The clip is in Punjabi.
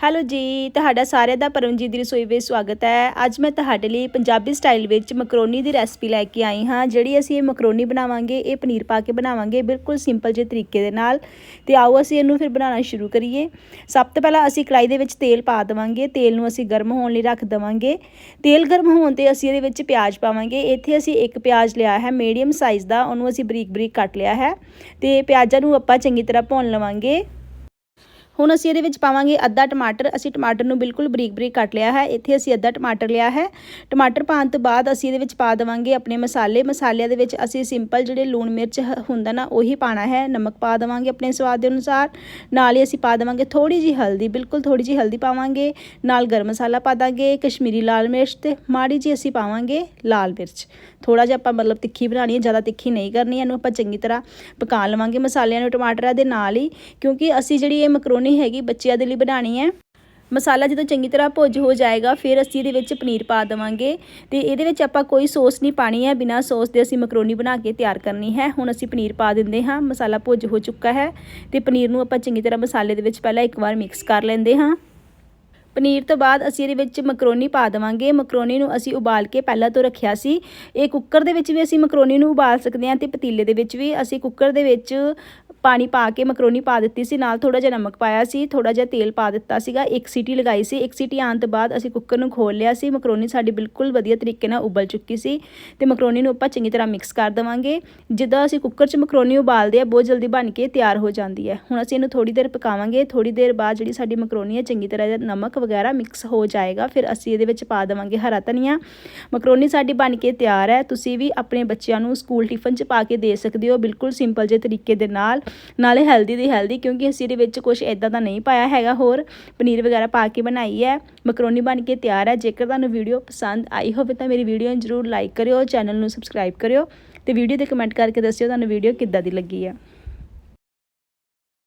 ਹੈਲੋ ਜੀ, ਤੁਹਾਡਾ ਸਾਰਿਆਂ ਦਾ ਪਰਮਜੀਤ ਦੀ ਰਸੋਈ ਵਿੱਚ ਸਵਾਗਤ ਹੈ। ਅੱਜ ਮੈਂ ਤੁਹਾਡੇ ਲਈ ਪੰਜਾਬੀ ਸਟਾਈਲ ਵਿੱਚ ਮਕਰੋਨੀ ਦੀ ਰੈਸਪੀ ਲੈ ਕੇ ਆਈ ਹਾਂ, ਜਿਹੜੀ ਅਸੀਂ ਇਹ ਮਕਰੋਨੀ ਬਣਾਵਾਂਗੇ, ਇਹ ਪਨੀਰ ਪਾ ਕੇ ਬਣਾਵਾਂਗੇ ਬਿਲਕੁਲ ਸਿੰਪਲ ਜਿਹੇ ਤਰੀਕੇ ਦੇ ਨਾਲ। ਤੇ ਆਓ ਅਸੀਂ ਇਹਨੂੰ ਫਿਰ ਬਣਾਉਣਾ ਸ਼ੁਰੂ ਕਰੀਏ। ਸਭ ਤੋਂ ਪਹਿਲਾਂ ਅਸੀਂ ਕੜਾਈ ਦੇ ਵਿੱਚ ਤੇਲ ਪਾ ਦੇਵਾਂਗੇ, ਤੇਲ ਨੂੰ ਅਸੀਂ ਗਰਮ ਹੋਣ ਲਈ ਰੱਖ ਦੇਵਾਂਗੇ। ਤੇਲ ਗਰਮ ਹੋਣ ਤੇ ਅਸੀਂ ਇਹਦੇ ਵਿੱਚ ਪਿਆਜ਼ ਪਾਵਾਂਗੇ, ਇੱਥੇ ਅਸੀਂ ਇੱਕ ਪਿਆਜ਼ ਲਿਆ ਹੈ, ਮੀਡੀਅਮ ਸਾਈਜ਼ ਦਾ, ਉਹਨੂੰ ਅਸੀਂ ਬਰੀਕ ਬਰੀਕ ਕੱਟ ਲਿਆ ਹੈ। ਤੇ ਪਿਆਜ਼ਾਂ ਨੂੰ ਆਪਾਂ ਚੰਗੀ ਤਰ੍ਹਾਂ ਭੁੰਨ ਲਵਾਂਗੇ। ਹੁਣ ਅਸੀਂ ਇਹਦੇ ਵਿੱਚ ਪਾਵਾਂਗੇ ਅੱਧਾ ਟਮਾਟਰ। ਅਸੀਂ ਟਮਾਟਰ ਨੂੰ ਬਿਲਕੁਲ ਬਰੀਕ ਬਰੀਕ ਕੱਟ ਲਿਆ ਹੈ। ਇੱਥੇ ਅਸੀਂ ਅੱਧਾ ਟਮਾਟਰ ਲਿਆ ਹੈ। ਟਮਾਟਰ ਪਾਉਣ ਤੋਂ ਬਾਅਦ ਅਸੀਂ ਇਹਦੇ ਵਿੱਚ ਪਾ ਦੇਵਾਂਗੇ ਆਪਣੇ ਮਸਾਲੇ। ਮਸਾਲਿਆਂ ਦੇ ਵਿੱਚ ਅਸੀਂ ਸਿੰਪਲ ਜਿਹੜੇ ਲੂਣ ਮਿਰਚ ਹੁੰਦਾ ਨਾ, ਉਹੀ ਪਾਣਾ ਹੈ। ਨਮਕ ਪਾ ਦੇਵਾਂਗੇ ਆਪਣੇ ਸਵਾਦ ਦੇ ਅਨੁਸਾਰ। ਨਾਲ ਹੀ ਅਸੀਂ ਪਾ ਦੇਵਾਂਗੇ ਥੋੜੀ ਜੀ ਹਲਦੀ, ਬਿਲਕੁਲ ਥੋੜੀ ਜੀ ਹਲਦੀ ਪਾਵਾਂਗੇ। ਨਾਲ ਗਰਮ ਮਸਾਲਾ ਪਾ ਦਾਂਗੇ, ਕਸ਼ਮੀਰੀ ਲਾਲ ਮਿਰਚ ਤੇ ਮਾੜੀ ਜੀ ਅਸੀਂ ਪਾਵਾਂਗੇ ਲਾਲ ਮਿਰਚ। ਥੋੜਾ ਜਿਹਾ ਆਪਾਂ ਮਤਲਬ ਤਿੱਖੀ ਬਣਾਣੀ ਹੈ, ਜ਼ਿਆਦਾ ਤਿੱਖੀ ਨਹੀਂ ਕਰਨੀ, ਇਹਨੂੰ ਆਪਾਂ ਚੰਗੀ ਤਰ੍ਹਾਂ ਪਕਾ ਲਵਾਂਗੇ ਮਸਾਲਿਆਂ ਨੂੰ, ਟਮਾਟਰਾਂ ਦੇ ਨਾਲ ਹੀ। ਕਿਉਂਕਿ ਅਸੀਂ ਜਿਹੜੀ ਇਹ ਮਕਰੋਨੀ ਹੈਗੀ, ਬੱਚਿਆਂ ਦੇ ਲਈ ਬਣਾਣੀ ਹੈ। ਮਸਾਲਾ ਜਦੋਂ ਚੰਗੀ ਤਰ੍ਹਾਂ ਭੁੱਜ ਹੋ ਜਾਏਗਾ, ਫਿਰ ਅਸੀਂ ਇਹਦੇ ਵਿੱਚ ਪਨੀਰ ਪਾ ਦੇਵਾਂਗੇ। ਤੇ ਇਹਦੇ ਵਿੱਚ ਆਪਾਂ ਕੋਈ ਸੌਸ ਨਹੀਂ ਪਾਣੀ ਹੈ, ਬਿਨਾ ਸੌਸ ਦੇ ਅਸੀਂ ਮਕਰੋਨੀ ਬਣਾ ਕੇ ਤਿਆਰ ਕਰਨੀ ਹੈ। ਹੁਣ ਅਸੀਂ ਪਨੀਰ ਪਾ ਦਿੰਦੇ ਹਾਂ, ਮਸਾਲਾ ਭੁੱਜ ਹੋ ਚੁੱਕਾ ਹੈ। ਤੇ ਪਨੀਰ ਨੂੰ ਆਪਾਂ ਚੰਗੀ ਤਰ੍ਹਾਂ ਮਸਾਲੇ ਦੇ ਵਿੱਚ ਪਹਿਲਾਂ ਇੱਕ ਵਾਰ ਮਿਕਸ ਕਰ ਲੈਂਦੇ ਹਾਂ। ਪਨੀਰ ਤੋਂ ਬਾਅਦ ਅਸੀਂ ਇਹਦੇ ਵਿੱਚ ਮਕਰੋਨੀ ਪਾ ਦੇਵਾਂਗੇ। ਮਕਰੋਨੀ ਨੂੰ ਅਸੀਂ ਉਬਾਲ ਕੇ ਪਹਿਲਾਂ ਤੋਂ ਰੱਖਿਆ ਸੀ। ਇਹ ਕੁੱਕਰ ਦੇ ਵਿੱਚ ਵੀ ਅਸੀਂ ਮਕਰੋਨੀ ਨੂੰ ਉਬਾਲ ਸਕਦੇ ਹਾਂ ਤੇ ਪਤੀਲੇ ਦੇ ਵਿੱਚ ਵੀ। ਅਸੀਂ ਕੁੱਕਰ ਦੇ ਵਿੱਚ ਪਾਣੀ ਪਾ ਕੇ ਮਕਰੋਨੀ ਪਾ ਦਿੱਤੀ ਸੀ, ਨਾਲ ਥੋੜਾ ਜਿਹਾ ਨਮਕ ਪਾਇਆ ਸੀ ਥੋੜਾ ਜਿਹਾ ਤੇਲ ਪਾ ਦਿੱਤਾ ਸੀਗਾ, ਇੱਕ ਸੀਟੀ ਲਗਾਈ ਸੀ, ਇੱਕ ਸੀਟੀ ਆਉਣ ਤੋਂ ਬਾਅਦ ਅਸੀਂ ਕੁੱਕਰ ਨੂੰ ਖੋਲ ਲਿਆ ਸੀ, ਮਕਰੋਨੀ ਸਾਡੀ ਬਿਲਕੁਲ ਵਧੀਆ ਤਰੀਕੇ ਨਾਲ ਉਬਲ ਚੁੱਕੀ ਸੀ ਤੇ ਮਕਰੋਨੀ ਨੂੰ ਆਪਾਂ ਚੰਗੀ ਤਰ੍ਹਾਂ ਮਿਕਸ ਕਰ ਦੇਵਾਂਗੇ। ਜਿੱਦਾਂ ਅਸੀਂ ਕੁੱਕਰ 'ਚ ਮਕਰੋਨੀ ਉਬਾਲਦੇ ਆ ਬਹੁਤ ਜਲਦੀ ਬਣ ਕੇ ਤਿਆਰ ਹੋ ਜਾਂਦੀ ਹੈ। ਹੁਣ ਅਸੀਂ ਇਹਨੂੰ ਥੋੜੀ ਦੇਰ ਪਕਾਵਾਂਗੇ ਥੋੜੀ ਦੇਰ ਬਾਅਦ ਜਿਹੜੀ ਸਾਡੀ ਮਕਰੋਨੀ ਹੈ, ਚੰਗੀ ਤਰ੍ਹਾਂ ਨਮਕ ਵਗੈਰਾ ਮਿਕਸ ਹੋ ਜਾਏਗਾ, ਫਿਰ ਅਸੀਂ ਇਹਦੇ ਵਿੱਚ ਪਾ ਦੇਵਾਂਗੇ ਹਰਾ ਧਨੀਆ। ਮਕਰੋਨੀ ਸਾਡੀ ਬਣ ਕੇ ਤਿਆਰ ਹੈ, ਤੁਸੀਂ ਵੀ ਆਪਣੇ ਬੱਚਿਆਂ ਨੂੰ ਸਕੂਲ ਟਿਫਨ 'ਚ ਪਾ ਕੇ ਦੇ ਸਕਦੇ ਹੋ, ਬਿਲਕੁਲ ਸਿੰਪਲ ਜਿਹੇ ਤਰੀਕੇ ਦੇ ਨਾਲ। ਨਾਲੇ ਹੈਲਦੀ ਦੀ ਹੈਲਦੀ ਕਿਉਂਕਿ ਅਸੀਂ ਇਹਦੇ ਵਿੱਚ ਕੁਝ ਇਦਾਂ ਦਾ ਨਹੀਂ ਪਾਇਆ ਹੈਗਾ। ਹੋਰ ਪਨੀਰ ਵਗੈਰਾ ਪਾ ਕੇ ਬਣਾਈ ਹੈ। ਮਕਰੋਨੀ ਬਣ ਕੇ ਤਿਆਰ ਹੈ। ਜੇਕਰ ਤੁਹਾਨੂੰ ਵੀਡੀਓ ਪਸੰਦ ਆਈ ਹੋਵੇ ਤਾਂ ਮੇਰੀ ਵੀਡੀਓ ਨੂੰ ਜਰੂਰ ਲਾਈਕ ਕਰਿਓ ਚੈਨਲ ਨੂੰ ਸਬਸਕ੍ਰਾਈਬ ਕਰਿਓ ਤੇ ਵੀਡੀਓ ਤੇ ਕਮੈਂਟ ਕਰਕੇ ਦੱਸਿਓ ਤੁਹਾਨੂੰ ਵੀਡੀਓ ਕਿੱਦਾਂ ਦੀ ਲੱਗੀ ਹੈ।